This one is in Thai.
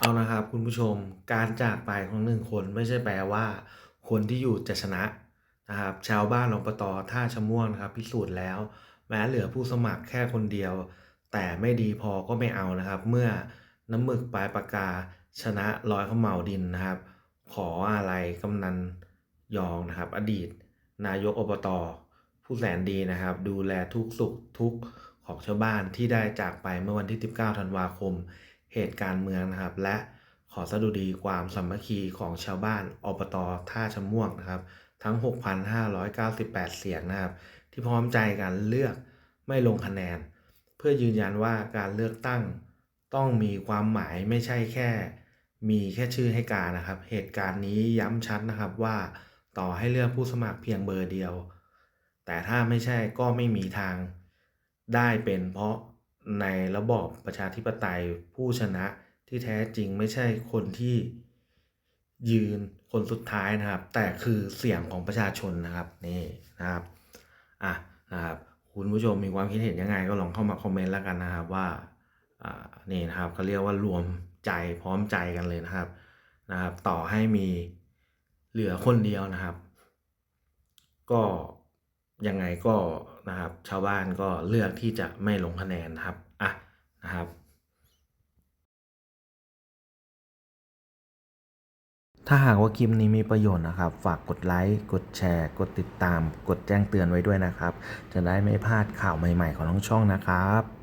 เอานะครับคุณผู้ชมการจากไปของหนึ่งคนไม่ใช่แปลว่า คนที่อยู่จะชนะนะครับชาวบ้านอบตท่าชะม่วงนะครับพิสูจน์แล้ว แม้เหลือผู้สมัครแค่คนเดียว แต่ไม่ดีพอก็ไม่เอานะครับ เมื่อน้ำหมึกปลายปากกาชนะร้อยขมเหมาดินนะครับ ขออะไรกำนันยองนะครับ อดีต นายกอบตผู้แสนดีนะครับ ดูแลทุกสุขทุกข์ของชาวบ้านที่ได้จากไปเมื่อวันที่ 19 ธันวาคม เหตุการณ์เมืองนะครับ และขอสดุดีความสามัคคีของชาวบ้านอบตท่าชะม่วงนะครับ ทั้ง 6,598 เสียงนะครับ ที่พร้อมใจกันเลือกไม่ลงคะแนน เพื่อยืนยันว่าการเลือกตั้งต้องมีความหมายไม่ใช่แค่ มีแค่ชื่อให้การนะครับ เหตุการณ์นี้ย้ำชัดนะครับว่าต่อให้เลือกผู้สมัครเพียงเบอร์เดียว แต่ถ้าไม่ใช่ก็ไม่มีทางได้เป็นเพราะ ในระบอบประชาธิปไตยผู้ชนะที่แท้จริงไม่ใช่คนที่ยืนคนสุดท้ายนะครับ แต่คือเสียงของประชาชนนะครับนี่นะครับอะนะครับคุณผู้ชมมีความคิดเห็นยังไงก็ลองเข้ามาคอมเมนต์แล้วกันนะครับว่าอ่านี่นะครับเขาเรียกว่ารวมใจพร้อมใจกันเลยนะครับนะครับ ต่อให้มีเหลือคนเดียวนะครับ ก็ ยังไงก็นะครับชาวบ้านก็เลือกที่จะไม่ลงคะแนนนะครับอะนะครับถ้าหากว่าคลิปนี้มีประโยชน์นะครับ ฝากกดไลค์ กดแชร์ กดติดตาม กดแจ้งเตือนไว้ด้วยนะครับ จะได้ไม่พลาดข่าวใหม่ๆของน้องช่องนะครับ